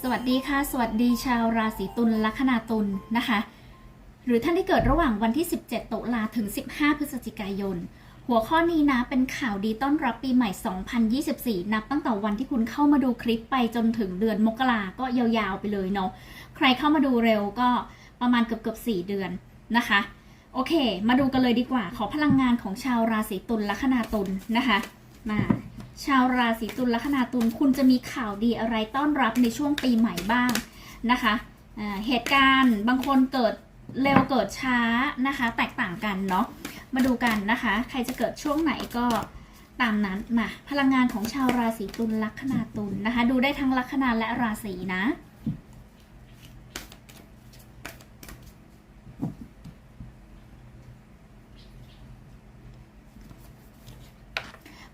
สวัสดีค่ะ สวัสดีชาวราศีตุลลัคนาตุลนะคะ หรือท่านที่เกิดระหว่างวันที่ 17 ตุลาถึง 15 พฤศจิกายน หัวข้อนี้นะเป็นข่าวดีต้อนรับปีใหม่ 2024 นับตั้งแต่วันที่คุณเข้ามาดูคลิปไปจนถึงเดือนมกราก็ยาวๆไปเลยเนาะใครเข้ามาดูเร็วก็ประมาณเกือบๆ4เดือนนะคะ โอเค มาดูกันเลยดีกว่า ขอพลังงานของชาวราศีตุลลัคนาตุลนะคะมา ชาวราศีตุลลัคนาตุลคุณจะมีข่าวดีอะไรต้อนรับในช่วงปีใหม่บ้างนะคะเหตุการณ์บางคนเกิดเร็วเกิดช้านะคะ แตกต่างกันเนาะมาดูกันนะคะ ใครจะเกิดช่วงไหนก็ตามนั้นมาพลังงานของชาวราศีตุลลัคนาตุลนะคะ ดูได้ทั้งลัคนาและราศีนะ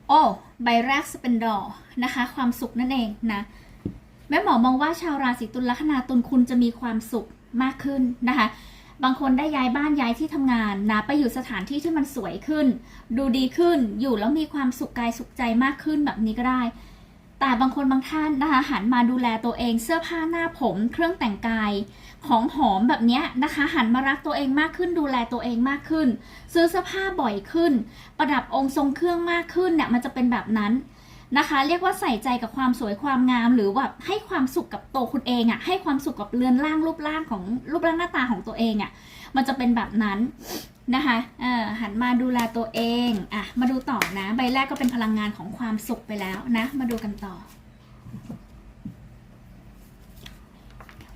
โอ้ ใบแรกสเปนดอร์นะคะ ความสุขนั่นเองนะแม่หมอมองว่าชาวราศีตุลลัคนาตุลคุณจะมีความสุขมากขึ้นนะคะ บางคนได้ย้ายบ้านย้ายที่ทำงานนะไปอยู่สถานที่ที่มันสวยขึ้น ดูดีขึ้นอยู่แล้วมีความสุขกายสุขใจมากขึ้นแบบนี้ก็ได้ แต่บางคนบางท่านนะคะหันมาดูแลตัวเองเสื้อผ้าหน้าผม เครื่องแต่งกายของหอมแบบเนี้ยนะคะ หันมารักตัวเองมากขึ้นดูแลตัวเองมากขึ้น ซื้อเสื้อผ้าบ่อยขึ้น ประดับองค์ทรงเครื่องมากขึ้นเนี่ยมันจะเป็นแบบนั้นนะคะ เรียกว่าใส่ใจกับความสวยความงามหรือว่าให้ความสุขกับตัวคุณเองอะ่ะให้ความสุขกับเรือนร่างรูปร่างของรูปร่างหน้าตาของตัวเองอะ่ะ มันจะเป็นแบบนั้นนะคะ เออหันมาดูแลตัวเอง อะ มาดูต่อนะ ใบแรกก็เป็นพลังงานของความสุขไปแล้วนะ มาดูกันต่อ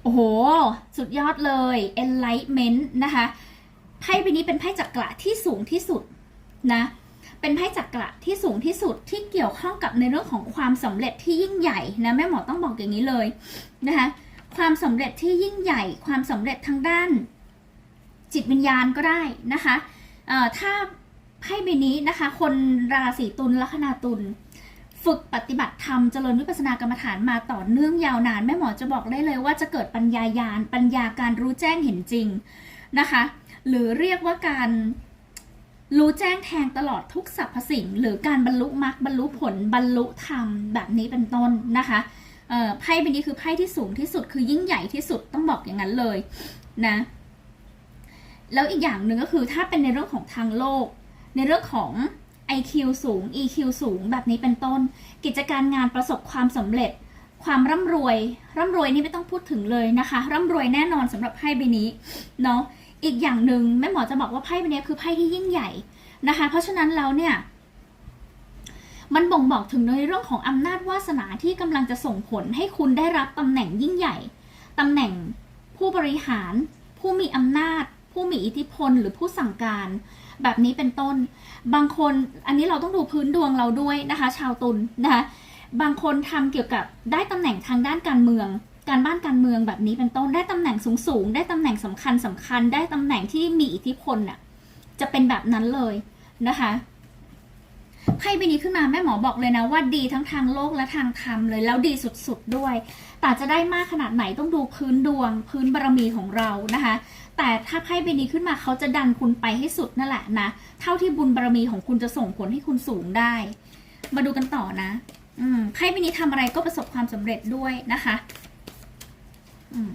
โอ้โห สุดยอดเลย enlightenment นะคะ ไพ่ใบนี้เป็นไพ่จักระที่สูงที่สุดนะ เป็นไพ่จักระที่สูงที่สุดที่เกี่ยวข้องกับในเรื่องของความสำเร็จที่ยิ่งใหญ่นะแม่หมอต้องบอกอย่างนี้เลยนะคะ ความสำเร็จที่ยิ่งใหญ่ ความสำเร็จทางด้าน จิตวิญญาณก็ได้นะคะเอ่อถ้าไพ่ใบนี้นะคะ คนราศีตุลลัคนาตุลฝึกปฏิบัติธรรมเจริญวิปัสสนากรรมฐานมาต่อเนื่องยาวนานแม่หมอจะบอกได้เลยว่าจะเกิดปัญญายาณปัญญาการรู้แจ้งเห็นจริงนะคะ หรือเรียกว่าการรู้แจ้งแทงตลอดทุกสรรพสิ่ง หรือการบรรลุมรรคบรรลุผลบรรลุธรรมแบบนี้เป็นต้นนะคะไพ่ใบนี้คือไพ่ที่สูงที่สุดคือยิ่งใหญ่ที่สุดต้องบอกอย่างนั้นเลยนะ แล้วอีกอย่างหนึ่งก็คือถ้าเป็นในเรื่องของทางโลก ในเรื่องของ IQ สูง EQ สูงแบบนี้เป็นต้น กิจการงานประสบความสำเร็จ ความร่ำรวย ร่ำรวยนี่ไม่ต้องพูดถึงเลยนะคะ ร่ำรวยแน่นอนสำหรับไพ่ใบนี้เนาะอีกอย่างหนึ่งแม่หมอจะบอกว่าไพ่ใบนี้คือไพ่ที่ยิ่งใหญ่นะคะ เพราะฉะนั้นแล้วเนี่ยมันบ่งบอกถึงในเรื่องของอำนาจวาสนาที่กำลังจะส่งผลให้คุณได้รับตำแหน่งยิ่งใหญ่ตำแหน่งผู้บริหาร ผู้มีอำนาจ ผู้มีอิทธิพลหรือผู้สั่งการ แบบนี้เป็นต้น บางคนอันนี้เราต้องดูพื้นดวงเราด้วยนะคะ ชาวตุลนะคะบางคนทำเกี่ยวกับได้ตำแหน่งทางด้านการเมือง การบ้านการเมืองแบบนี้เป็นต้นได้ตำแหน่งสูงสูงๆได้ตำแหน่งสำคัญสำคัญ ได้ตำแหน่งที่มีอิทธิพลน่ะจะเป็นแบบนั้นเลยนะคะไพ่ใบนี้ขึ้นมาแม่หมอบอกเลยนะว่าดีทั้งทางโลกและทางธรรมเลยแล้วดีสุดๆด้วย แต่จะได้มากขนาดไหนต้องดูพื้นดวง พื้นบารมีของเรานะคะ แต่ถ้าไพ่ใบนี้ขึ้นมาเขาจะดันคุณไปให้สุดนั่นแหละนะ เท่าที่บุญบารมีของคุณจะส่งผลให้คุณสูงได้ มาดูกันต่อนะ อืมไพ่ใบนี้ทำอะไรก็ประสบความสำเร็จด้วยนะคะ อืม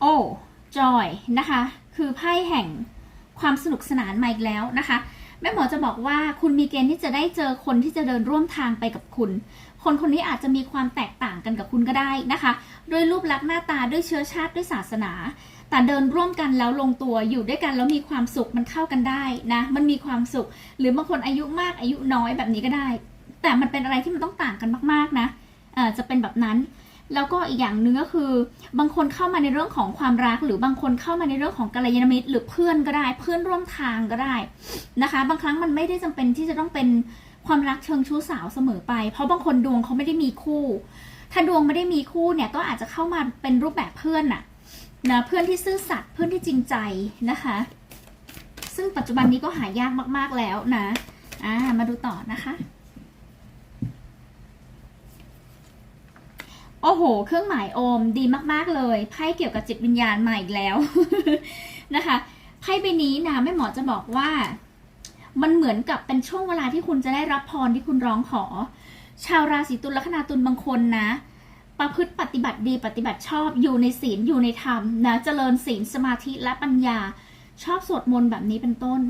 โอ้จอยนะคะ คือไพ่แห่งความสนุกสนานมาอีกแล้วนะคะแม่หมอจะบอกว่าคุณมีเกณฑ์ที่จะได้เจอคนที่จะเดินร่วมทางไปกับคุณ คนคนนี้อาจจะมีความแตกต่างกันกับคุณก็ได้นะคะ ด้วยรูปลักษณ์หน้าตาด้วยเชื้อชาติด้วยศาสนา แต่เดินร่วมกันแล้วลงตัวอยู่ด้วยกันแล้วมีความสุขมันเข้ากันได้นะ มันมีความสุข หรือบางคนอายุมากอายุน้อยแบบนี้ก็ได้ แต่มันเป็นอะไรที่มันต้องต่างกันมากๆนะจะเป็นแบบนั้นแล้วก็อีกอย่างหนึ่งก็คือ บางคนเข้ามาในเรื่องของความรัก หรือบางคนเข้ามาในเรื่องของกัลยาณมิตร หรือเพื่อนก็ได้ เพื่อนร่วมทางก็ได้นะคะ บางครั้งมันไม่ได้จำเป็นที่จะต้องเป็น ความรักเชิงชู้สาวเสมอไป เพราะบางคนดวงเขาไม่ได้มีคู่ ถ้าดวงไม่ได้มีคู่เนี่ยก็อาจจะเข้ามาเป็นรูปแบบเพื่อนน่ะนะเพื่อนที่ซื่อสัตย์เพื่อนที่จริงใจนะคะ ซึ่งปัจจุบันนี้ก็หายากมาก ๆแล้วนะอ่ามาดูต่อนะคะโอ้โห เครื่องหมายโอมดีมากๆเลย ไพ่เกี่ยวกับจิตวิญญาณมาอีกแล้วนะคะ ไพ่ใบนี้นะแม่หมอจะบอกว่า มันเหมือนกับเป็นช่วงเวลาที่คุณจะได้รับพรที่คุณร้องขอ ชาวราศีตุลลัคนาตุลบางคนนะ ประพฤติปฏิบัติดีปฏิบัติชอบอยู่ในศีลอยู่ในธรรมนะเจริญศีลสมาธิและปัญญา ชอบสวดมนต์แบบนี้เป็นต้น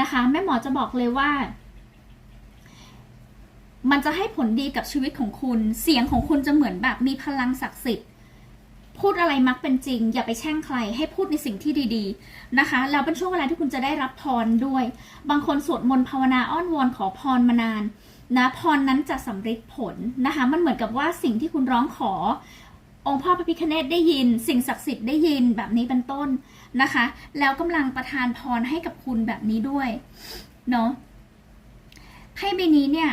นะคะแม่หมอจะบอกเลยว่า มันจะให้ผลดีกับชีวิตของคุณ เสียงของคุณจะเหมือนแบบมีพลังศักดิ์สิทธิ์ พูดอะไรมักเป็นจริง อย่าไปแช่งใครให้พูดในสิ่งที่ดีๆนะคะแล้วเป็นช่วงเวลาที่คุณจะได้รับพรด้วย บางคนสวดมนต์ภาวนาอ้อนวอนขอพรมานานนะพรนั้นจะสำเร็จผลนะคะ มันเหมือนกับว่าสิ่งที่คุณร้องขอ องค์พ่อพระพิฆเนศได้ยิน สิ่งศักดิ์สิทธิ์ได้ยินแบบนี้เป็นต้นนะคะ แล้วกำลังประทานพรให้กับคุณแบบนี้ด้วยเนาะไพ่ใบนี้เนี่ย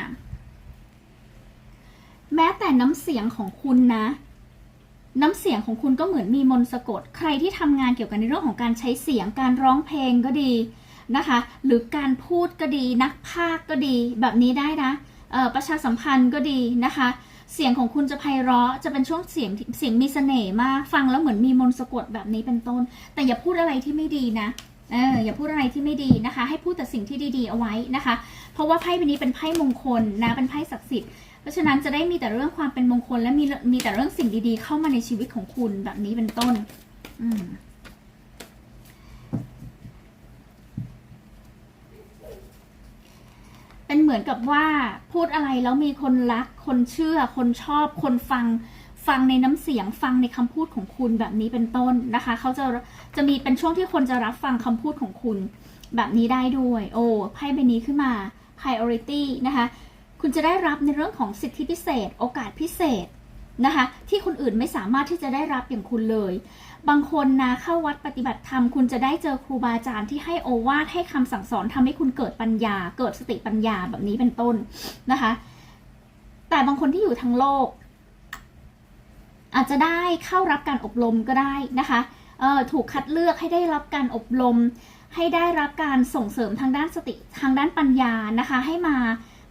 แม้แต่น้ำเสียงของคุณนะ น้ำเสียงของคุณก็เหมือนมีมนสะกด ใครที่ทำงานเกี่ยวกับในเรื่องของการใช้เสียงการร้องเพลงก็ดีนะคะ หรือการพูดก็ดีนักพากย์ก็ดี แบบนี้ได้นะประชาสัมพันธ์ก็ดีนะคะ เสียงของคุณจะไพเราะจะเป็นช่วงเสียงเสียงมีเสน่ห์มาก ฟังแล้วเหมือนมีมนสะกดแบบนี้เป็นต้น แต่อย่าพูดอะไรที่ไม่ดีนะเอออย่าพูดอะไรที่ไม่ดีนะคะ ให้พูดแต่สิ่งที่ดีๆเอาไว้นะคะ เพราะว่าไพ่ใบนี้เป็นไพ่มงคลนะเป็นไพ่ศักดิ์สิทธิ์ เพราะฉะนั้นจะได้มีแต่เรื่องความเป็นมงคล และมีมีแต่เรื่องสิ่งดีๆ เข้ามาในชีวิตของคุณแบบนี้เป็นต้น อืมเป็นเหมือนกับว่าพูดอะไรแล้วมีคนรัก คนเชื่อ คนชอบ คนฟัง ฟังในน้ำเสียง ฟังในคำพูดของคุณแบบนี้เป็นต้นนะคะ เขาจะจะมีเป็นช่วงที่คนจะรับฟังคำพูดของคุณ แบบนี้ได้ด้วย โอ้ไพ่ใบนี้ขึ้นมา priority นะคะ คุณจะได้รับในเรื่องของสิทธิพิเศษ โอกาสพิเศษนะคะที่คนอื่นไม่สามารถที่จะได้รับอย่างคุณเลย บางคนนะเข้าวัดปฏิบัติธรรมคุณจะได้เจอครูบาอาจารย์ที่ให้โอวาทให้คำสั่งสอนทำให้คุณเกิดปัญญา เกิดสติปัญญาแบบนี้เป็นต้นนะคะ แต่บางคนที่อยู่ทางโลก อาจจะได้เข้ารับการอบรมก็ได้นะคะถูกคัดเลือกให้ได้รับการอบรม ให้ได้รับการส่งเสริมทางด้านสติทางด้านปัญญานะคะ ให้มา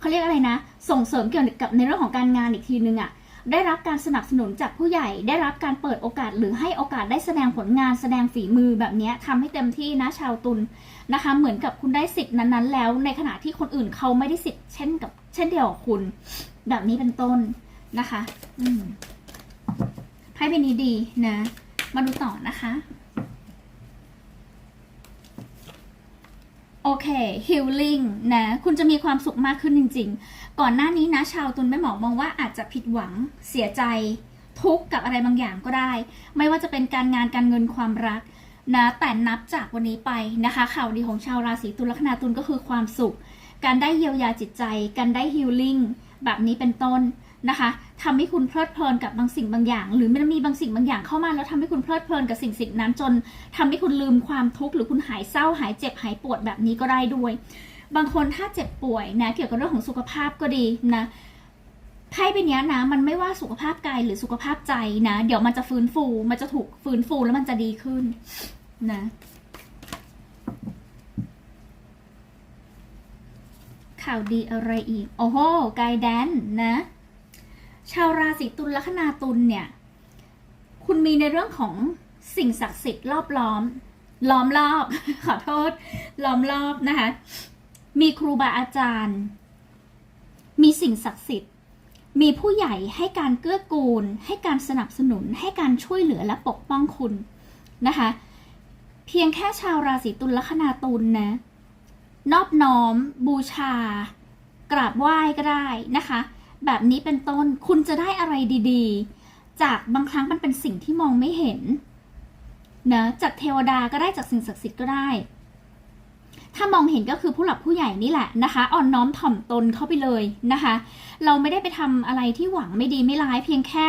เขาเรียกอะไรนะ ส่งเสริมเกี่ยวกับในเรื่องของการงานอีกทีนึงอะ่ะได้รับการสนับสนุนจากผู้ใหญ่ ได้รับการเปิดโอกาสหรือให้โอกาสได้แสดงผลงานแสดงฝีมือแบบเนี้ยทำให้เต็มที่นะชาวตุลนะคะ เหมือนกับคุณได้สิทธิ์นั้นๆ แล้ว ในขณะที่คนอื่นเขาไม่ได้สิทธิ์เช่นกับเช่นเดียวกับคุณ แบบนี้เป็นต้นนะคะ อืมไพ่ใบนี้ดีนะ มาดูต่อนะคะ โอเค healing นะ คุณจะมีความสุขมากขึ้นจริง ๆ ก่อนหน้านี้นะ ชาวตุลแม่หมอมองว่าอาจจะผิดหวังเสียใจทุกข์กับอะไรบางอย่างก็ได้ ไม่ว่าจะเป็นการงานการเงินความรักนะแต่นับจากวันนี้ไปนะคะ ข่าวดีของชาวราศีตุลลัคนาตุลก็คือความสุข การได้เยียวยาจิตใจ การได้ healing แบบนี้เป็นต้น นะคะทำให้คุณเพลิดเพลินกับบางสิ่งบางอย่าง หรือมันมีบางสิ่งบางอย่างเข้ามาแล้วทำให้คุณเพลิดเพลินกับสิ่งสิ่งนั้นจนทำให้คุณลืมความทุกข์หรือคุณหายเศร้าหายเจ็บหายปวดแบบนี้ก็ได้ด้วย บางคนถ้าเจ็บป่วยนะเกี่ยวกับเรื่องของสุขภาพก็ดีนะไพ่ใบเนี้ยนะมันไม่ว่าสุขภาพกายหรือสุขภาพใจนะ เดี๋ยวมันจะฟื้นฟู มันจะถูกฟื้นฟูแล้วมันจะดีขึ้นนะข่าวดีอะไรอีก โอ้โหกายแดนนะ ชาวราศีตุลลัคนาตุลเนี่ย คุณมีในเรื่องของสิ่งศักดิ์สิทธิ์รอบล้อม ล้อมรอบ ขอโทษ ล้อมรอบนะคะ มีครูบาอาจารย์ มีสิ่งศักดิ์สิทธิ์ มีผู้ใหญ่ให้การเกื้อกูล ให้การสนับสนุน ให้การช่วยเหลือและปกป้องคุณนะคะ เพียงแค่ชาวราศีตุลลัคนาตุลนะ นอบน้อม บูชา กราบไหว้ก็ได้นะคะ แบบนี้เป็นต้นคุณจะได้อะไรดีๆ จากบางครั้งมันเป็นสิ่งที่มองไม่เห็นนะจากเทวดาก็ได้จากสิ่งศักดิ์สิทธิ์ก็ได้ ถ้ามองเห็นก็คือผู้หลักผู้ใหญ่นี่แหละนะคะอ่อนน้อมถ่อมตนเข้าไปเลยนะคะ เราไม่ได้ไปทำอะไรที่หวังไม่ดีไม่ร้าย เพียงแค่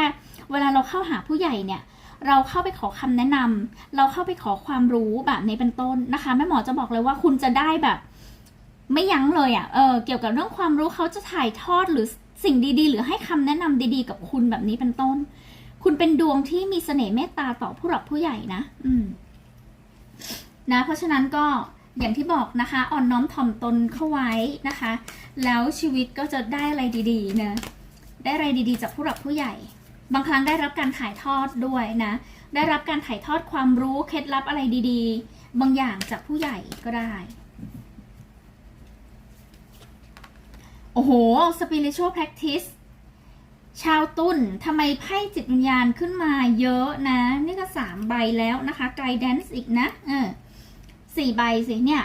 เวลาเราเข้าหาผู้ใหญ่เนี่ยเราเข้าไปขอคำแนะนำเราเข้าไปขอความรู้แบบนี้เป็นต้นนะคะแม่หมอจะบอกเลยว่าคุณจะได้แบบ ไม่ยั้งเลยอะ่ะเออเกี่ยวกับเรื่องความรู้เขาจะถ่ายทอดหรือ สิ่งดีๆ หรือให้คำแนะนำดีๆ กับคุณแบบนี้เป็นต้น คุณเป็นดวงที่มีเสน่ห์เมตตาต่อผู้หลักผู้ใหญ่นะ อืม นะ เพราะฉะนั้นก็อย่างที่บอกนะคะอ่อนน้อมถ่อมตนเข้าไว้นะคะ แล้วชีวิตก็จะได้อะไรดีๆนะได้อะไรดีๆ จากผู้หลักผู้ใหญ่ บางครั้งได้รับการถ่ายทอดด้วยนะ ได้รับการถ่ายทอดความรู้เคล็ดลับอะไรดี ๆ บางอย่างจากผู้ใหญ่ก็ได้ โอ้โห spiritual practice ชาวตุลทำไมไพ่จิตวิญญาณขึ้นมาเยอะนะ นี่ก็สามใบแล้วนะคะ guidance อีกนะ เออสี่ใบสิเนี่ย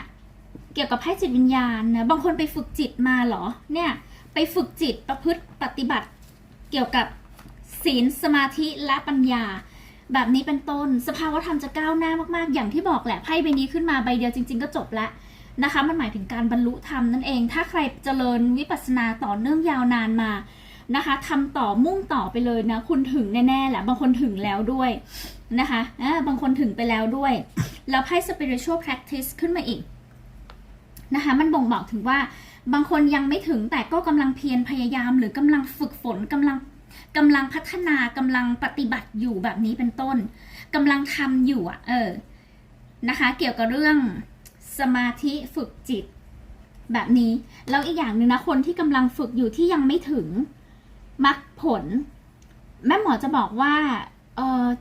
เกี่ยวกับไพ่จิตวิญญาณนะ บางคนไปฝึกจิตมาเหรอ เนี่ย ไปฝึกจิตประพฤติปฏิบัติ เกี่ยวกับศีลสมาธิและปัญญา แบบนี้เป็นต้น สภาวธรรมจะก้าวหน้ามากๆ อย่างที่บอกแหละไพ่ใบนี้ขึ้นมาใบเดียวจริง ๆ ก็จบละ นะคะ มันหมายถึงการบรรลุธรรมนั่นเอง ถ้าใครเจริญวิปัสสนาต่อเนื่องยาวนานมานะคะทำต่อมุ่งต่อไปเลยนะ คุณถึงแน่ๆแหละ บางคนถึงแล้วด้วยนะคะอ่าบางคนถึงไปแล้วด้วย แล้วไพ่ spiritual practice ขึ้นมาอีกนะคะ มันบ่งบอกถึงว่าบางคนยังไม่ถึงแต่ก็กำลังเพียรพยายาม หรือกำลังฝึกฝนกำลังกำลังพัฒนากำลังปฏิบัติอยู่แบบนี้เป็นต้นกำลังทำอยู่อะเออนะคะ เกี่ยวกับเรื่อง สมาธิฝึกจิต แบบนี้ แล้วอีกอย่างหนึ่งนะ คนที่กำลังฝึกอยู่ที่ยังไม่ถึงมรรคผล แม่หมอจะบอกว่า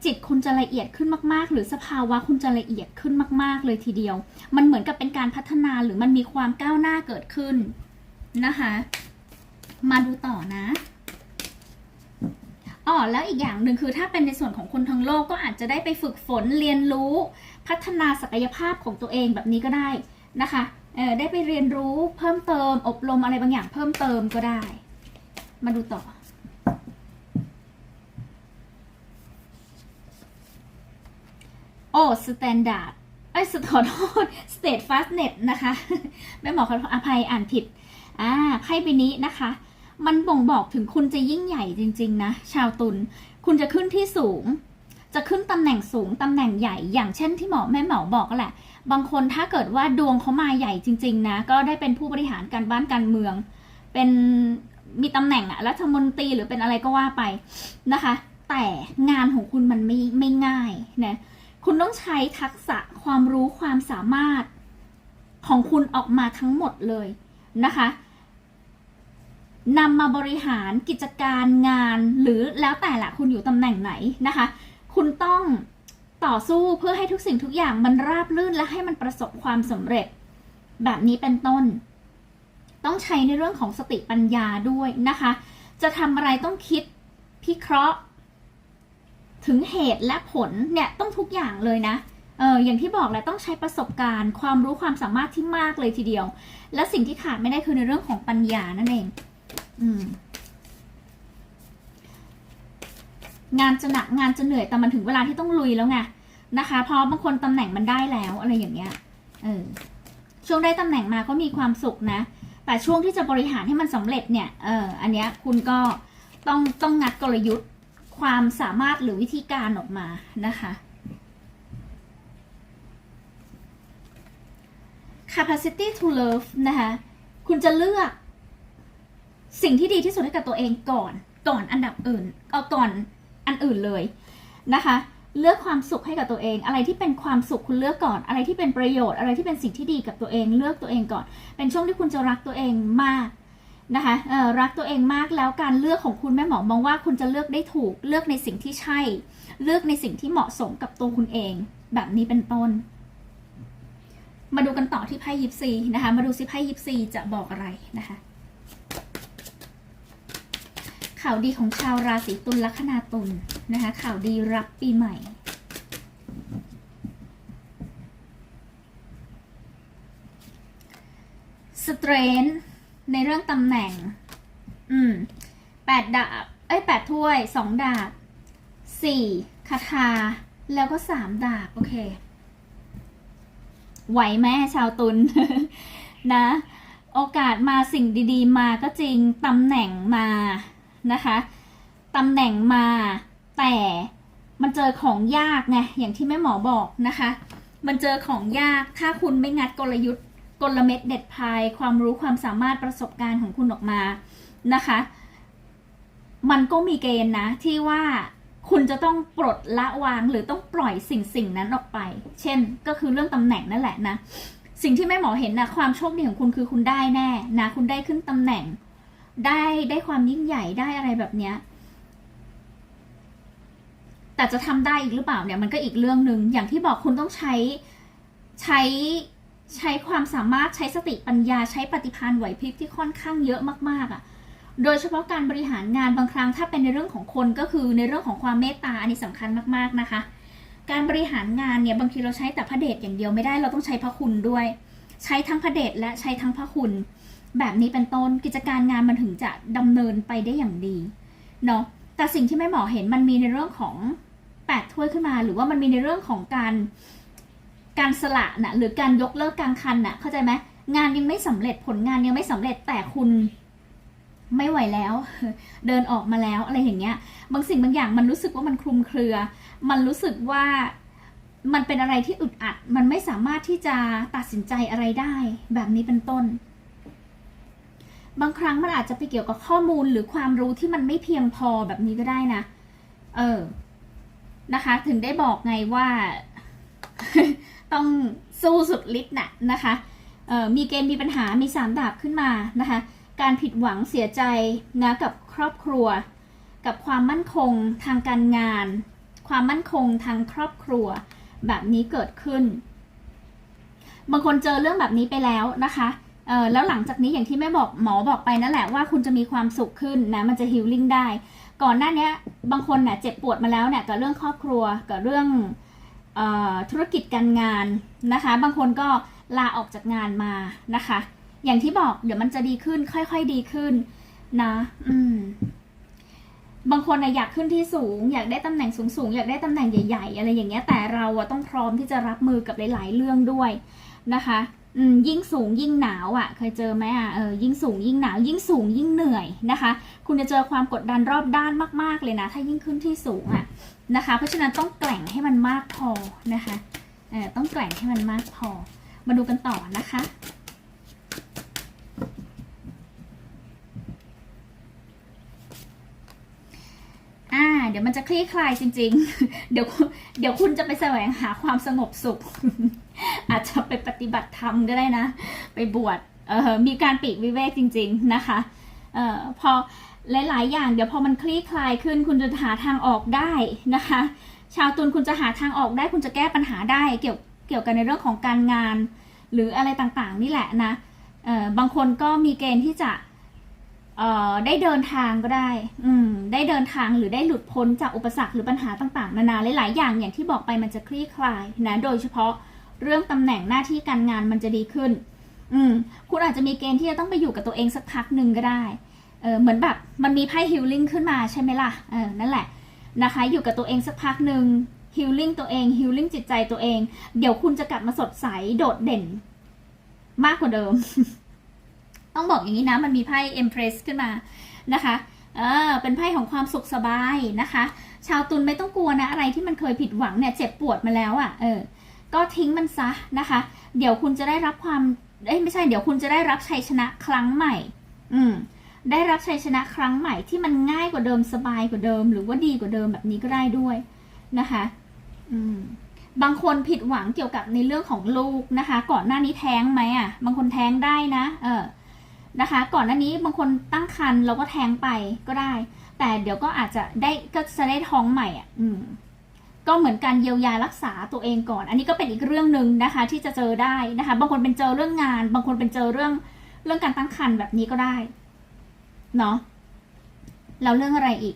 จิตคุณจะละเอียดขึ้นมากๆ หรือสภาวะคุณจะละเอียดขึ้นมาก ๆ เลยทีเดียว มันเหมือนกับเป็นการพัฒนาหรือมันมีความก้าวหน้าเกิดขึ้นนะคะ มาดูต่อนะอ๋อแล้วอีกอย่างหนึ่งคือถ้าเป็นในส่วนของคนทั้งโลกก็อาจจะได้ไปฝึกฝนเรียนรู้ พัฒนาศักยภาพของตัวเองแบบนี้ก็ได้นะคะได้ไปเรียนรู้เพิ่มเติม อบรมอะไรบางอย่างเพิ่มเติมก็ได้ มาดูต่อ โอ้สแตนดาร์ดเอ้สขอโทษสเตทฟาสเน็ตนะคะแม่หมอขออภัยอ่านผิดอ่าไพ่ใบนี้นะคะ มันบ่งบอกถึงคุณจะยิ่งใหญ่จริง ๆ นะ ชาวตุลคุณจะขึ้นที่สูง จะขึ้นตำแหน่งสูงตำแหน่งใหญ่ อย่างเช่นที่หมอแม่หมอบอกก็แหละ บางคนถ้าเกิดว่าดวงเขามาใหญ่จริง ๆ นะ ก็ได้เป็นผู้บริหารการบ้านการเมือง เป็นมีตำแหน่งอะรัฐมนตรีหรือเป็นอะไรก็ว่าไปนะคะ แต่งานของคุณมันไม่ไม่ง่ายนะคุณต้องใช้ทักษะความรู้ความสามารถของคุณออกมาทั้งหมดเลยนะคะนำมาบริหารกิจการงานหรือแล้วแต่ละคุณอยู่ตำแหน่งไหนนะคะ คุณต้องต่อสู้เพื่อให้ทุกสิ่งทุกอย่างมันราบรื่นและให้มันประสบความสำเร็จ แบบนี้เป็นต้น ต้องใช้ในเรื่องของสติปัญญาด้วยนะคะ จะทำอะไรต้องคิดพิเคราะห์ ถึงเหตุและผลเนี่ยต้องทุกอย่างเลยนะเอออย่างที่บอกแหละต้องใช้ประสบการณ์ ความรู้ความสามารถที่มากเลยทีเดียว และสิ่งที่ขาดไม่ได้คือในเรื่องของปัญญานั่นเอง อืม งานจะหนักงานจะเหนื่อยแต่มันถึงเวลาที่ต้องลุยแล้วไงนะคะเพราะบางคนตำแหน่งมันได้แล้วอะไรอย่างเงี้ยเออช่วงได้ตำแหน่งมาก็มีความสุขนะ แต่ช่วงที่จะบริหารให้มันสำเร็จเนี่ยเอออันเนี้ยคุณก็ต้องต้องงัดกลยุทธ์ความสามารถหรือวิธีการออกมานะคะ capacity to love นะคะคุณจะเลือกสิ่งที่ดีที่สุดให้กับตัวเองก่อน ก่อนอันดับอื่นเอาก่อน อันอื่นเลยนะคะ เลือกความสุขให้กับตัวเอง อะไรที่เป็นความสุขคุณเลือกก่อน อะไรที่เป็นประโยชน์ อะไรที่เป็นสิ่งที่ดีกับตัวเอง เลือกตัวเองก่อน เป็นช่วงที่คุณจะรักตัวเองมากนะคะรักตัวเองมากแล้วการเลือกของคุณแม่หมอมองว่าคุณจะเลือกได้ถูก เลือกในสิ่งที่ใช่ เลือกในสิ่งที่เหมาะสมกับตัวคุณเอง แบบนี้เป็นต้น มาดูกันต่อที่ไพ่ยิปซีนะคะ มาดูซิไพ่ยิปซีจะบอกอะไรนะคะ ข่าวดีของชาวราศีตุลลัคนาตุลนะคะ ข่าวดีรับปีใหม่ สเตรนในเรื่องตำแหน่ง อืมแปดดาบ เอ้ยแปดถ้วยสองดาบสี่คาถาแล้วก็สามดาบ โอเค ไหวแม่ชาวตุลนะ โอกาสมาสิ่งดี ๆ มาก็จริงตำแหน่งมา นะคะตำแหน่งมาแต่มันเจอของยากไงอย่างที่แม่หมอบอกนะคะ มันเจอของยากถ้าคุณไม่งัดกลยุทธ์ กลเม็ดเด็ดพาย ความรู้ความสามารถประสบการณ์ของคุณออกมานะคะ มันก็มีเกณฑ์นะที่ว่าคุณจะต้องปลดละวางหรือต้องปล่อยสิ่งสิ่งนั้นออกไป เช่น ก็คือเรื่องตำแหน่งนั่นแหละนะ สิ่งที่แม่หมอเห็นนะความโชคดีของคุณคือคุณได้แน่นะ คุณได้ขึ้นตำแหน่ง ได้ได้ความยิ่งใหญ่ได้อะไรแบบเนี้ย แต่จะทำได้อีกหรือเปล่าเนี่ยมันก็อีกเรื่องหนึ่งอย่างที่บอกคุณต้องใช้ใช้ใช้ความสามารถใช้สติปัญญาใช้ปฏิภาณไหวพริบที่ค่อนข้างเยอะมากๆอะ่ะ โดยเฉพาะการบริหารงานบางครั้งถ้าเป็นในเรื่องของคนก็คือในเรื่องของความเมตตาอันนี้สำคัญมากๆนะคะ การบริหารงานเนี่ยบางทีเราใช้แต่พระเดชอย่างเดียวไม่ได้เราต้องใช้พระคุณด้วย ใช้ทั้งพระเดชและใช้ทั้งพระคุณ แบบนี้เป็นต้นกิจการงานมันถึงจะดำเนินไปได้อย่างดีเนาะแต่สิ่งที่แม่หมอเห็นมันมีในเรื่องของแปดถ้วยขึ้นมา หรือว่ามันมีในเรื่องของการการสละนะหรือการยกเลิกกลางคันนะ่ะเข้าใจไหมงานยังไม่สำเร็จผลงานยังไม่สำเร็จแต่คุณไม่ไหวแล้ว เดินออกมาแล้วอะไรอย่างเงี้ย บางสิ่งบางอย่างมันรู้สึกว่ามันคลุมเครือ มันรู้สึกว่ามันเป็นอะไรที่อึดอัด มันไม่สามารถที่จะตัดสินใจอะไรได้ แบบนี้เป็นต้น บางครั้งมันอาจจะไปเกี่ยวกับข้อมูลหรือความรู้ที่มันไม่เพียงพอแบบนี้ก็ได้นะ เออ นะคะ ถึงได้บอกไงว่า ต้องสู้สุดฤทธิ์น่ะนะคะ เออมีเกณฑ์มีปัญหา มีสามดาบขึ้นมานะคะ การผิดหวังเสียใจนะกับครอบครัว กับความมั่นคงทางการงาน ความมั่นคงทางครอบครัว แบบนี้เกิดขึ้น บางคนเจอเรื่องแบบนี้ไปแล้วนะคะ เออแล้วหลังจากนี้อย่างที่แม่บอกหมอบอกไปนั่นแหละว่าคุณจะมีความสุขขึ้นนะมันจะฮิลลิ่งได้ ก่อนหน้านี้บางคนเนี่ยเจ็บปวดมาแล้วเนี่ยกับเรื่องครอบครัวกับเรื่องออธุรกิจการงานนะคะ บางคนก็ลาออกจากงานมานะคะ อย่างที่บอกเดี๋ยวมันจะดีขึ้นค่อยๆดีขึ้นนะอืมบางคนนะอยากขึ้นที่สูง อยากได้ตำแหน่งสูงๆอยากได้ตำแหน่งใหญ่ ๆ อะไรอย่างเงี้ยแต่เราอะต้องพร้อมที่จะรับมือกับหลาย ๆ เรื่องด้วยนะคะ อืมยิ่งสูงยิ่งหนาวอะ่ะ เคยเจอไหมอะ่ะเออยิ่งสูงยิ่งหนาว ยิ่งสูงยิ่งเหนื่อยนะคะ คุณจะเจอความกดดันรอบด้านมาก ๆ เลยนะ ถ้ายิ่งขึ้นที่สูงอะ่ะนะคะ เพราะฉะนั้นต้องแกล่งให้มันมากพอนะคะเออต้องแกล่งให้มันมากพอ มาดูกันต่อนะคะ อ่า เดี๋ยวมันจะคลี่คลายจริง ๆ เดี๋ยวเดี๋ยวคุณจะไปแสวงหาความสงบสุข อาจจะไปปฏิบัติธรรมก็ได้นะ ไปบวชเออมีการปีกวิเวกจริง ๆนะคะเออพอหลาย ๆ อย่างเดี๋ยวพอมันคลี่คลายขึ้น คุณจะหาทางออกได้นะคะ ชาวตุลคุณจะหาทางออกได้ คุณจะแก้ปัญหาได้เกี่ยวเกี่ยวกันในเรื่องของการงาน หรืออะไรต่างๆ นี่แหละนะเออบางคนก็มีเกณฑ์ที่จะ เอ่อได้เดินทางก็ได้ อืม ได้เดินทางหรือได้หลุดพ้นจากอุปสรรคหรือปัญหาต่างๆ นานาหลายๆอย่างอย่างที่บอกไปมันจะคลี่คลายนะ โดยเฉพาะเรื่องตำแหน่งหน้าที่การงานมันจะดีขึ้น อืม คุณอาจจะมีเกณฑ์ที่จะต้องไปอยู่กับตัวเองสักพักหนึ่งก็ได้ เออเหมือนแบบมันมีไพ่ฮิลลิ่งขึ้นมาใช่ไหมล่ะ เออ นั่นแหละนะคะ อยู่กับตัวเองสักพักหนึ่งฮิลลิ่งตัวเองฮิลลิ่งจิตใจตัวเอง เดี๋ยวคุณจะกลับมาสดใสโดดเด่น มากกว่าเดิม ต้องบอกอย่างนี้นะมันมีไพ่ Empress ขึ้นมานะคะเออเป็นไพ่ของความสุขสบายนะคะ ชาวตุลไม่ต้องกลัวนะ อะไรที่มันเคยผิดหวังเนี่ยเจ็บปวดมาแล้วอะ่ะเออก็ทิ้งมันซะนะคะ เดี๋ยวคุณจะได้รับความเอ้ยไม่ใช่เดี๋ยวคุณจะได้รับชัยชนะครั้งใหม่ อืมได้รับชัยชนะครั้งใหม่ที่มันง่ายกว่าเดิมสบายกว่าเดิม หรือว่าดีกว่าเดิมแบบนี้ก็ได้ด้วยนะคะ อืมบางคนผิดหวังเกี่ยวกับในเรื่องของลูกนะคะ ก่อนหน้านี้แท้งไหมอะ บางคนแท้งได้นะ เออ นะคะ ก่อนหน้านี้บางคนตั้งครรภ์เราก็แท้งไปก็ได้ แต่เดี๋ยวก็อาจจะได้ก็จะได้ท้องใหม่อะอืมก็เหมือนการเยียวยารักษาตัวเองก่อน อันนี้ก็เป็นอีกเรื่องหนึ่งนะคะ ที่จะเจอได้นะคะ บางคนเป็นเจอเรื่องงาน บางคนเป็นเจอเรื่องเรื่องการตั้งครรภ์แบบนี้ก็ได้เนาะแล้วเรื่องอะไรอีก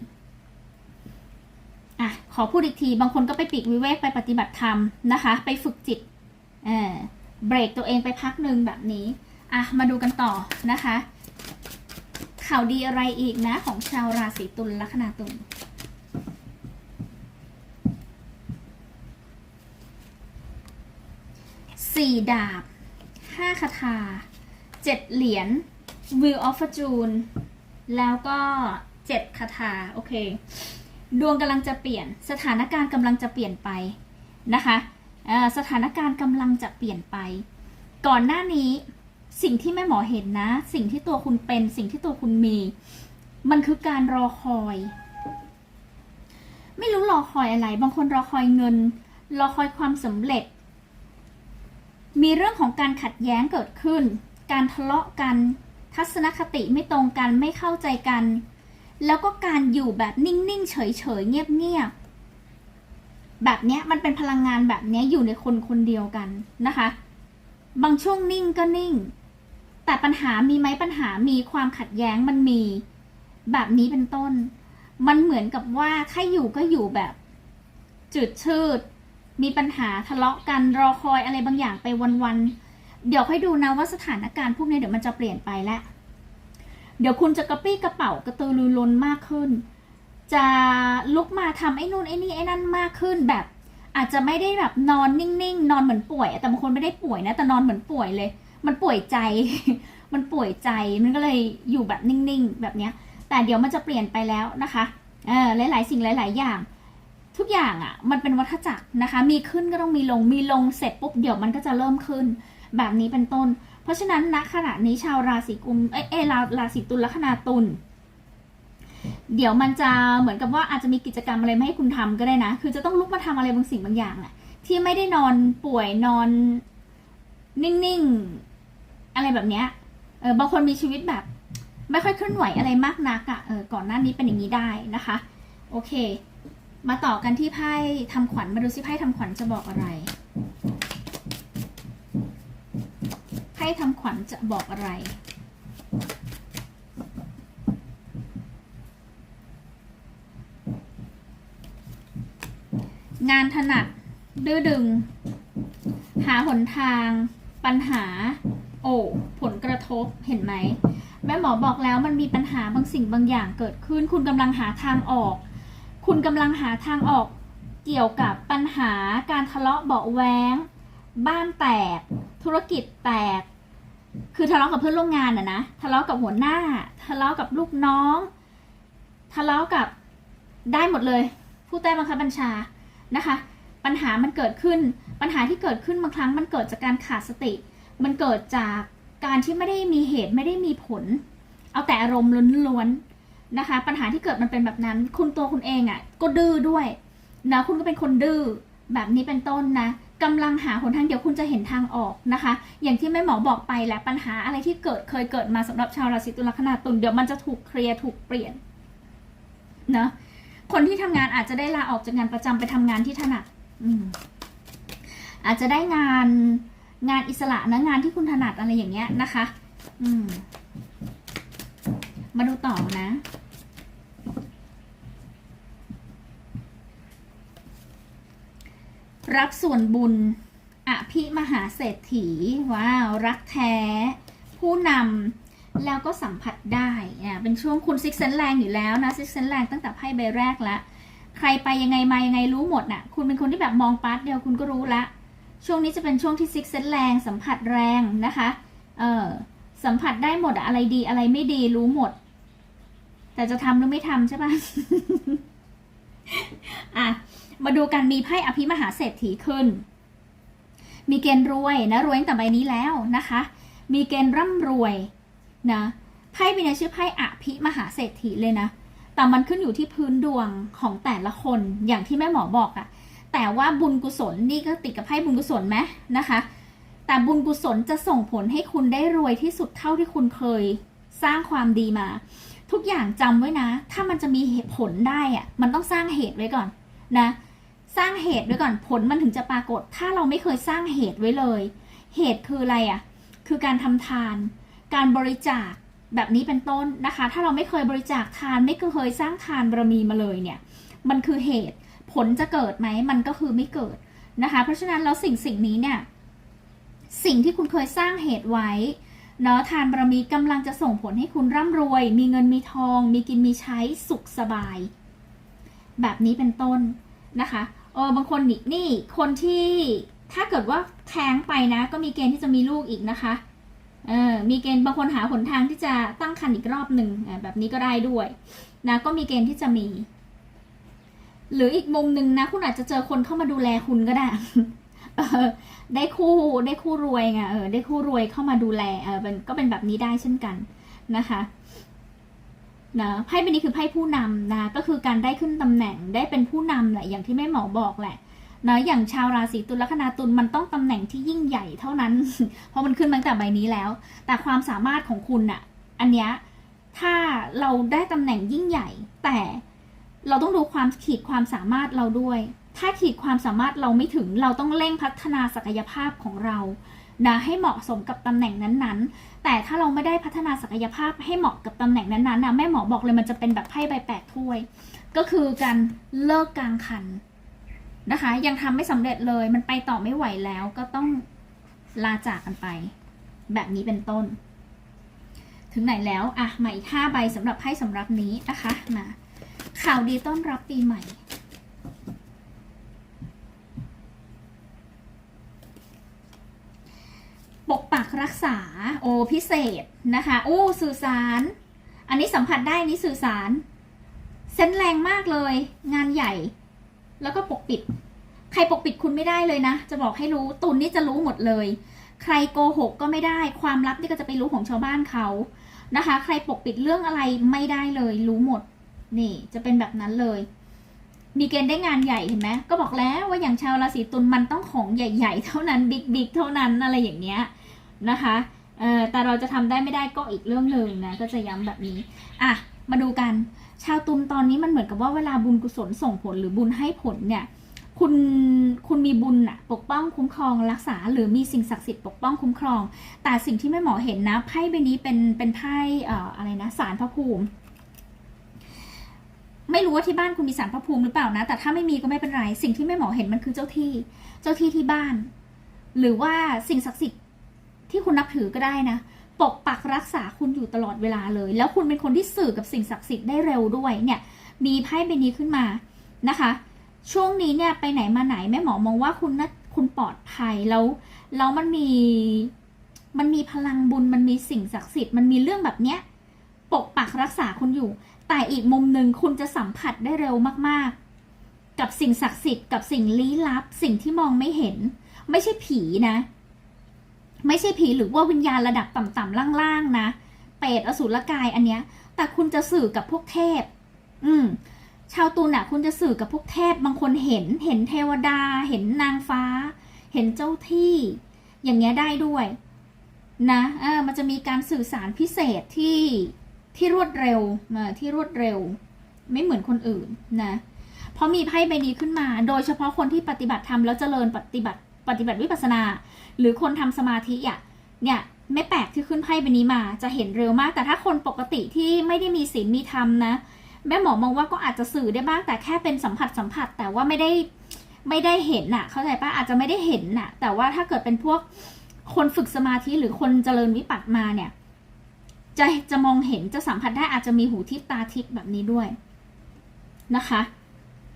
อะขอพูดอีกทีบางคนก็ไปปีกวิเวกไปปฏิบัติธรรมนะคะ ไปฝึกจิตเออเบรกตัวเองไปพักหนึ่งแบบนี้ อะมาดูกันต่อนะคะ ข่าวดีอะไรอีกนะของชาวราศีตุลลัคนาตุลสี่ดาบห้าคาถาเจ็ดเหรียญ Wheel of Fortune แล้วก็เจ็ดคาถาโอเค ดวงกำลังจะเปลี่ยน สถานการณ์กำลังจะเปลี่ยนไปนะคะสถานการณ์กำลังจะเปลี่ยนไป ก่อนหน้านี้ สิ่งที่แม่หมอเห็นนะ สิ่งที่ตัวคุณเป็น สิ่งที่ตัวคุณมี มันคือการรอคอย ไม่รู้รอคอยอะไร บางคนรอคอยเงิน รอคอยความสำเร็จ มีเรื่องของการขัดแย้งเกิดขึ้น การทะเลาะกัน ทัศนคติไม่ตรงกันไม่เข้าใจกัน แล้วก็การอยู่แบบนิ่งๆเฉยๆเงียบๆแบบเนี้ยมันเป็นพลังงานแบบเนี้ยอยู่ในคนคนเดียวกันนะคะบางช่วงนิ่งก็นิ่ง แต่ปัญหามีไหมปัญหามีความขัดแย้งมันมี แบบนี้เป็นต้น มันเหมือนกับว่าถ้าอยู่ก็อยู่แบบ จืดชืด มีปัญหาทะเลาะกันรอคอยอะไรบางอย่างไปวันๆเดี๋ยวค่อยดูนะว่าสถานการณ์พวกนี้เดี๋ยวมันจะเปลี่ยนไปแล้วเดี๋ยวคุณจะกระปี้กระเป๋ากระตือรือร้นมากขึ้น จะลุกมาทำไอ้นู่นไอ้นี่ไอ้นั่นมากขึ้นแบบ อาจจะไม่ได้แบบนอนนิ่งๆ นอนเหมือนป่วย แต่บางคนไม่ได้ป่วยนะ แต่นอนเหมือนป่วยเลย มันป่วยใจ มันป่วยใจมันก็เลยอยู่แบบนิ่งๆ แบบเนี้ย แต่เดี๋ยวมันจะเปลี่ยนไปแล้วนะคะเออหลาย ๆ สิ่งหลาย ๆ อย่าง ทุกอย่างอะ่ะ มันเป็นวัฏจักรนะคะ มีขึ้นก็ต้องมีลงมีลงเสร็จปุ๊บเดี๋ยวมันก็จะเริ่มขึ้น แบบนี้เป็นต้น เพราะฉะนั้นณขณะนี้ชาวราศีกุมเอ้ยเอราราศีตุลลัคนาตุลเดี๋ยวมันจะเหมือนกับว่าอาจจะมีกิจกรรมอะไรไม่ให้คุณทำก็ได้นะ คือจะต้องลุกมาทำอะไรบางสิ่งบางอย่างอะที่ไม่ได้นอนป่วยนอนนิ่งๆ อะไรแบบเนี้ยเออบางคนมีชีวิตแบบ ไม่ค่อยเคลื่อนไหวอะไรมากนักอะ่ะเออก่อนหน้านี้เป็นอย่างนี้ได้นะคะ โอเค มาต่อกันที่ไพ่ทำขวัญมาดูซิไพ่ทำขวัญจะบอกอะไรไพ่ทำขวัญจะบอกอะไรงานถนัดดื้อดึง หาหนทาง ปัญหา โอ้ผลกระทบเห็นไหมแม่หมอบอกแล้วมันมีปัญหาบางสิ่งบางอย่างเกิดขึ้น คุณกำลังหาทางออก คุณกำลังหาทางออก เกี่ยวกับปัญหาการทะเลาะเบาแว้งบ้านแตก ธุรกิจแตก คือทะเลาะกับเพื่อนร่วมงานอะนะทะเลาะกับหัวหน้า ทะเลาะกับลูกน้อง ทะเลาะกับได้หมดเลย ผู้ใต้บังคับบัญชานะคะ ปัญหามันเกิดขึ้น ปัญหาที่เกิดขึ้นบางครั้งมันเกิดจากการขาดสติ มันเกิดจากการที่ไม่ได้มีเหตุไม่ได้มีผล เอาแต่อารมณ์ล้วนๆนะคะ ปัญหาที่เกิดมันเป็นแบบนั้น คุณตัวคุณเองอะ่ะ ก็ดื้อด้วยนะคุณก็เป็นคนดื้อแบบนี้เป็นต้นนะกำลังหาหนทางเดี๋ยวคุณจะเห็นทางออกนะคะ อย่างที่แม่หมอบอกไปแหละปัญหาอะไรที่เกิดเคยเกิดมาสำหรับชาวราศีตุลคนาตุลเดี๋ยวมันจะถูกเคลียร์ถูกเปลี่ยนนะคนที่ทำงานอาจจะได้ลาออกจากงานประจำไปทำงานที่ถนัดอืมอาจจะได้งาน งานอิสระนะงานที่คุณถนัดอะไรอย่างเงี้ยนะคะ อืม มาดูต่อนะ รักส่วนบุญอภิมหาเศรษฐี ว้าว รักแท้ ผู้นำแล้วก็สัมผัสได้อ่าเป็นช่วงคุณซิกเซนแรงอยู่แล้วนะซิกเซนแรงตั้งแต่ไพ่ใบแรกแล้วใครไปยังไงมายังไงรู้หมดน่ะ คุณเป็นคนที่แบบมองปาร์ตเดียวคุณก็รู้ละ ช่วงนี้จะเป็นช่วงที่ซิกเซนแรงสัมผัสแรงนะคะ เออสัมผัสได้หมดอะไรดีอะไรไม่ดีรู้หมด แต่จะทำหรือไม่ทำใช่ปะอะ มาดูกันมีไพ่อภิมหาเศรษฐีขึ้น มีเกณฑ์รวยนะรวยตั้งแต่ใบนี้แล้วนะคะ มีเกณฑ์ร่ำรวยนะไพ่มีในชื่อไพ่อภิมหาเศรษฐีเลยนะแต่มันขึ้นอยู่ที่พื้นดวงของแต่ละคนอย่างที่แม่หมอบอกอะ แต่ว่าบุญกุศลนี่ก็ติดกับไพ่บุญกุศลไหมนะคะ แต่บุญกุศลจะส่งผลให้คุณได้รวยที่สุดเท่าที่คุณเคยสร้างความดีมา ทุกอย่างจำไว้นะ ถ้ามันจะมีเหตุผลได้อะมันต้องสร้างเหตุไว้ก่อนนะ สร้างเหตุไว้ก่อนผลมันถึงจะปรากฏ ถ้าเราไม่เคยสร้างเหตุไว้เลย เหตุคืออะไรอะ่ะคือการทำทาน การบริจาคแบบนี้เป็นต้นนะคะ ถ้าเราไม่เคยบริจาคทานไม่เคยสร้างทานบารมีมาเลยเนี่ย มันคือเหตุ ผลจะเกิดไหมมันก็คือไม่เกิดนะคะ เพราะฉะนั้นแล้วสิ่งสิ่งนี้เนี่ยสิ่งที่คุณเคยสร้างเหตุไว้เนาะทานบารมีกำลังจะส่งผลให้คุณร่ำรวย มีเงินมีทอง มีกินมีใช้สุขสบาย แบบนี้เป็นต้นนะคะเออบางคนนี่นี่คนที่ถ้าเกิดว่าแท้งไปนะ ก็มีเกณฑ์ที่จะมีลูกอีกนะคะเออมีเกณฑ์บางคนหาหนทางที่จะตั้งครรภ์อีกรอบหนึ่งแบบนี้ก็ได้ด้วยนะก็มีเกณฑ์ที่จะมี หรืออีกมุมหนึ่งนะ คุณอาจจะเจอคนเข้ามาดูแลคุณก็ได้ได้คู่ได้คู่รวยไงเออได้คู่รวยเข้ามาดูแลเออเป็นก็เป็นแบบนี้ได้เช่นกันนะคะนะไพ่ใบนี้คือไพ่ผู้นำนะก็คือการได้ขึ้นตำแหน่งได้เป็นผู้นำแหละอย่างที่แม่หมอบอกแหละนะอย่างชาวราศีตุลลัคนาตุลมันต้องตำแหน่งที่ยิ่งใหญ่เท่านั้น เพราะมันขึ้นมาตั้งแต่ใบนี้แล้ว แต่ความสามารถของคุณนะอันเนี้ยถ้าเราได้ตำแหน่งยิ่งใหญ่ แต่ เราต้องดูความขีดความสามารถเราด้วย ถ้าขีดความสามารถเราไม่ถึง เราต้องเร่งพัฒนาศักยภาพของเรานะให้เหมาะสมกับตำแหน่งนั้นๆ แต่ถ้าเราไม่ได้พัฒนาศักยภาพให้เหมาะกับตำแหน่งนั้นๆนะแม่หมอบอกเลยมันจะเป็นแบบไพ่ใบแปดถ้วย ก็คือการเลิกกลางคันนะคะ ยังทำไม่สำเร็จเลย มันไปต่อไม่ไหวแล้วก็ต้องลาจากกันไป แบบนี้เป็นต้น ถึงไหนแล้ว อะมาอีกห้าใบสำหรับไพ่สำหรับนี้นะคะมา ข่าวดีต้อนรับปีใหม่ ปกปักรักษา โอพิเศษนะคะ โอ้ สื่อสาร อันนี้สัมผัสได้นนี้สื่อสาร เส้นแรงมากเลย งานใหญ่ แล้วก็ปกปิด ใครปกปิดคุณไม่ได้เลยนะ จะบอกให้รู้ ตุนนี่จะรู้หมดเลย ใครโกหกก็ไม่ได้ ความลับนี่ก็จะไปรู้ของชาวบ้านเขานะคะ ใครปกปิดเรื่องอะไรไม่ได้เลย รู้หมด นี่จะเป็นแบบนั้นเลย มีเกณฑ์ได้งานใหญ่เห็นไหมก็บอกแล้วว่าอย่างชาวราศีตุลมันต้องของใหญ่ๆ เท่านั้นบิ๊กบิ๊กเท่านั้นอะไรอย่างเงี้ยนะคะเออแต่เราจะทำได้ไม่ได้ก็อีกเรื่องหนึ่งนะก็จะย้ำแบบนี้อะมาดูกัน ชาวตุลตอนนี้มันเหมือนกับว่าเวลาบุญกุศลส่งผลหรือบุญให้ผลเนี่ยคุณคุณมีบุญอะปกป้องคุ้มครองรักษา หรือมีสิ่งศักดิ์สิทธิ์ปกป้องคุ้มครอง แต่สิ่งที่แม่หมอเห็นนะไพ่ใบนี้เป็นเป็นไพ่เอ่ออะไรนะสารพระภูมิ ไม่รู้ว่าที่บ้านคุณมีสารพระภูมิหรือเปล่านะ แต่ถ้าไม่มีก็ไม่เป็นไร สิ่งที่แม่หมอเห็นมันคือเจ้าที่ เจ้าที่ที่บ้าน หรือว่าสิ่งศักดิ์สิทธิ์ที่คุณนับถือก็ได้นะ ปกปักรักษาคุณอยู่ตลอดเวลาเลย แล้วคุณเป็นคนที่สื่อกับสิ่งศักดิ์สิทธิ์ได้เร็วด้วย เนี่ย มีไพ่ใบนี้ขึ้นมานะคะ ช่วงนี้เนี่ยไปไหนมาไหนแม่หมอมองว่าคุณนะคุณปลอดภัยแล้วแล้วมันมีมันมีพลังบุญมันมีสิ่งศักดิ์สิทธิ์มันมีเรื่องแบบเนี้ยปกปักรักษาคุณอยู่ แต่อีกมุมหนึ่งคุณจะสัมผัสได้เร็วมากๆ กับสิ่งศักดิ์สิทธิ์กับสิ่งลี้ลับ สิ่งที่มองไม่เห็น ไม่ใช่ผีนะ ไม่ใช่ผีหรือว่าวิญญาณระดับต่ำๆล่างๆนะเปรตอสุรกายอันเนี้ย แต่คุณจะสื่อกับพวกเทพ อืมชาวตุลน่ะคุณจะสื่อกับพวกเทพบางคนเห็น เห็นเทวดา เห็นนางฟ้า เห็นเจ้าที่ อย่างเงี้ยได้ด้วย นะเออมันจะมีการสื่อสารพิเศษที่ ที่รวดเร็วนะที่รวดเร็ว ไม่เหมือนคนอื่นนะเพราะมีไพ่ใบนี้ขึ้นมา โดยเฉพาะคนที่ปฏิบัติธรรมแล้วเจริญปฏิบัติปฏิบัติวิปัสนา หรือคนทำสมาธิอะเนี่ยไม่แปลกที่ขึ้นไพ่ใบนี้มา จะเห็นเร็วมาก แต่ถ้าคนปกติที่ไม่ได้มีศีลมีธรรมนะแม่หมอมองว่าก็อาจจะสื่อได้บ้างแต่แค่เป็นสัมผัสสัมผัส แต่ว่าไม่ได้ไม่ได้เห็นน่ะ เข้าใจปะอาจจะไม่ได้เห็นน่ะ แต่ว่าถ้าเกิดเป็นพวกคนฝึกสมาธิหรือคนเจริญวิปัสสนาเนี่ย จะจะมองเห็นจะสัมผัสได้อาจจะมีหูทิพตาทิพแบบนี้ด้วยนะคะ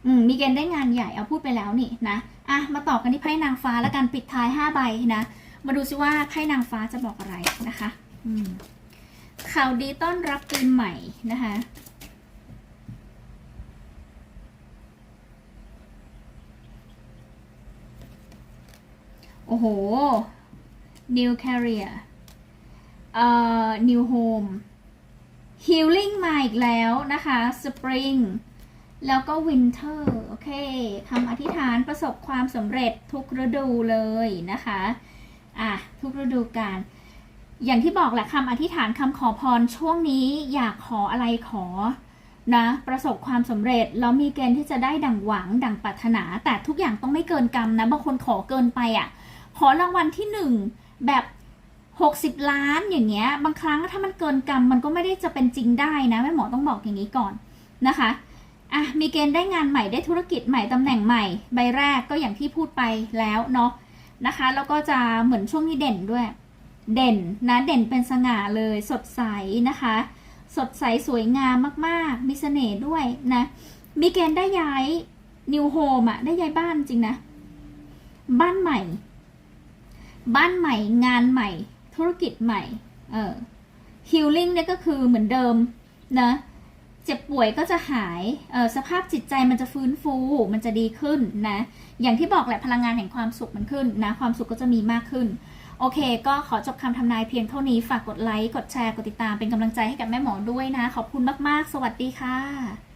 อืมมีเกณฑ์ได้งานใหญ่เอาพูดไปแล้วนี่นะอะมาต่อกันที่ไพ่นางฟ้าแล้วกันปิดท้ายห้าใบนะมาดูซิว่าไพ่นางฟ้าจะบอกอะไรนะคะอืมข่าวดีต้อนรับปีใหม่นะคะโอ้โห new career เอ่อ new home healing มาอีกแล้วนะคะ spring แล้วก็ winter โอเคคำอธิษฐานประสบความสำเร็จทุกฤดูเลยนะคะอะทุกฤดูกาลอย่างที่บอกแหละคำอธิษฐานคำขอพรช่วงนี้อยากขออะไรขอนะประสบความสำเร็จแล้วมีเกณฑ์ที่จะได้ดังหวังดังปรารถนา แต่ทุกอย่างต้องไม่เกินกรรมนะบางคนขอเกินไปอะ ขอรางวัลที่หนึ่งแบบ หกสิบล้านอย่างเงี้ย บางครั้งถ้ามันเกินกรรมมันก็ไม่ได้จะเป็นจริงได้นะแม่หมอต้องบอกอย่างนี้ก่อนนะคะอะมีเกณฑ์ได้งานใหม่ได้ธุรกิจใหม่ตำแหน่งใหม่ ใบแรกก็อย่างที่พูดไปแล้วเนาะนะคะแล้วก็จะเหมือนช่วงนี้เด่นด้วย เด่นนะเด่นเป็นสง่าเลยสดใสนะคะ สดใสสวยงามมากๆ มีเสน่ห์ด้วยนะมีเกณฑ์ได้ย้ายนิวโฮมอะได้ย้ายบ้านจริงนะ บ้านใหม่ บ้านใหม่งานใหม่ ธุรกิจใหม่ เออฮิลลิ่งเนี่ยก็คือเหมือนเดิมนะ เจ็บป่วยก็จะหาย เออสภาพจิตใจมันจะฟื้นฟู มันจะดีขึ้นนะ อย่างที่บอกแหละพลังงานแห่งความสุขมันขึ้นนะ ความสุขก็จะมีมากขึ้น โอเค ก็ขอจบคำทำนายเพียงเท่านี้ ฝากกดไลค์ กดแชร์ กดติดตาม เป็นกำลังใจให้กับแม่หมอด้วยนะ ขอบคุณมาก ๆ สวัสดีค่ะ